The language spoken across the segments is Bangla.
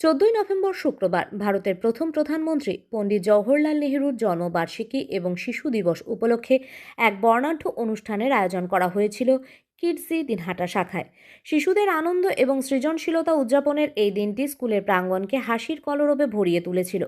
চোদ্দই নভেম্বর শুক্রবার ভারতের প্রথম প্রধানমন্ত্রী পণ্ডিত জওহরলাল নেহরুর জন্মবার্ষিকী এবং শিশু দিবস উপলক্ষে এক বর্ণাঢ্য অনুষ্ঠানের আয়োজন করা হয়েছিল। কিডসি দিনহাটা শাখায়। শিশুদের আনন্দ এবং সৃজনশীলতা উদযাপনের এই দিনটি স্কুলের প্রাঙ্গণকে হাসির কলরবে ভরিয়ে তুলেছিল।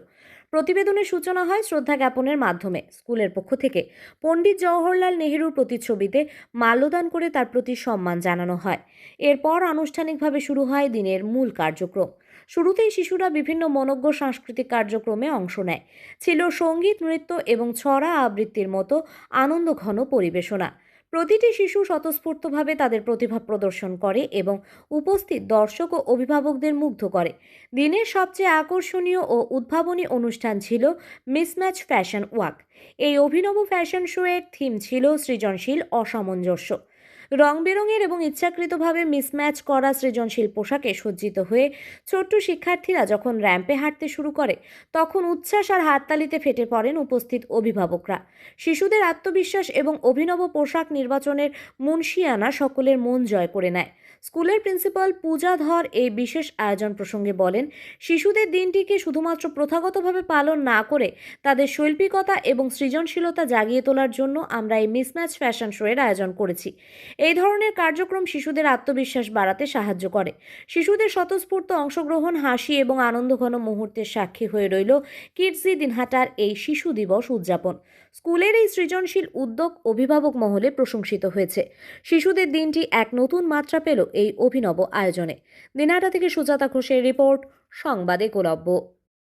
প্রতিবেদনের সূচনা হয় শ্রদ্ধা জ্ঞাপনের মাধ্যমে। স্কুলের পক্ষ থেকে পণ্ডিত জওহরলাল নেহরুর প্রতিচ্ছবিতে মাল্যদান করে তার প্রতি সম্মান জানানো হয়। এরপর আনুষ্ঠানিকভাবে শুরু হয় দিনের মূল কার্যক্রম। শুরুতেই শিশুরা বিভিন্ন মনজ্ঞ সাংস্কৃতিক কার্যক্রমে অংশ নেয়। ছিল সংগীত, নৃত্য এবং ছড়া আবৃত্তির মতো আনন্দঘন পরিবেশনা। প্রতিটি শিশু স্বতঃস্ফূর্তভাবে তাদের প্রতিভা প্রদর্শন করে এবং উপস্থিত দর্শক ও অভিভাবকদের মুগ্ধ করে। দিনের সবচেয়ে আকর্ষণীয় ও উদ্ভাবনী অনুষ্ঠান ছিল মিসম্যাচ ফ্যাশন ওয়াক। এই অভিনব ফ্যাশন শো এর থিম ছিল সৃজনশীল, অসামঞ্জস্য। রং বেরঙের এবং ইচ্ছাকৃতভাবে মিসম্যাচ করা সৃজনশীল পোশাকে সজ্জিত হয়ে ছোট্ট শিক্ষার্থীরা যখন র্যাম্পে হাঁটতে শুরু করে, তখন উচ্ছ্বাস আর হাততালিতে ফেটে পড়েন উপস্থিত অভিভাবকরা। শিশুদের আত্মবিশ্বাস এবং অভিনব পোশাক নির্বাচনের মুন্সিয়ানা সকলের মন জয় করে নেয়। স্কুলের প্রিন্সিপাল পূজা ধর এই বিশেষ আয়োজন প্রসঙ্গে বলেন, শিশুদের দিনটিকে শুধুমাত্র প্রথাগতভাবে পালন না করে তাদের শৈল্পিকতা এবং সৃজনশীলতা জাগিয়ে তোলার জন্য আমরা এই মিসম্যাচ ফ্যাশন শো এর আয়োজন করেছি। এই ধরনের কার্যক্রম শিশুদের আত্মবিশ্বাস বাড়াতে সাহায্য করে। শিশুদের স্বতঃস্ফূর্ত অংশগ্রহণ, হাসি এবং আনন্দঘন মুহূর্তের সাক্ষী হয়ে রইল কিডসি দিনহাটার এই শিশু দিবস উদযাপন। স্কুলের এই সৃজনশীল উদ্যোগ অভিভাবক মহলে প্রশংসিত হয়েছে। শিশুদের দিনটি এক নতুন মাত্রা পেল এই অভিনব আয়োজনে। দিনাটা থেকে সুজাতা ঘোষের রিপোর্ট সংবাদে কোলব্য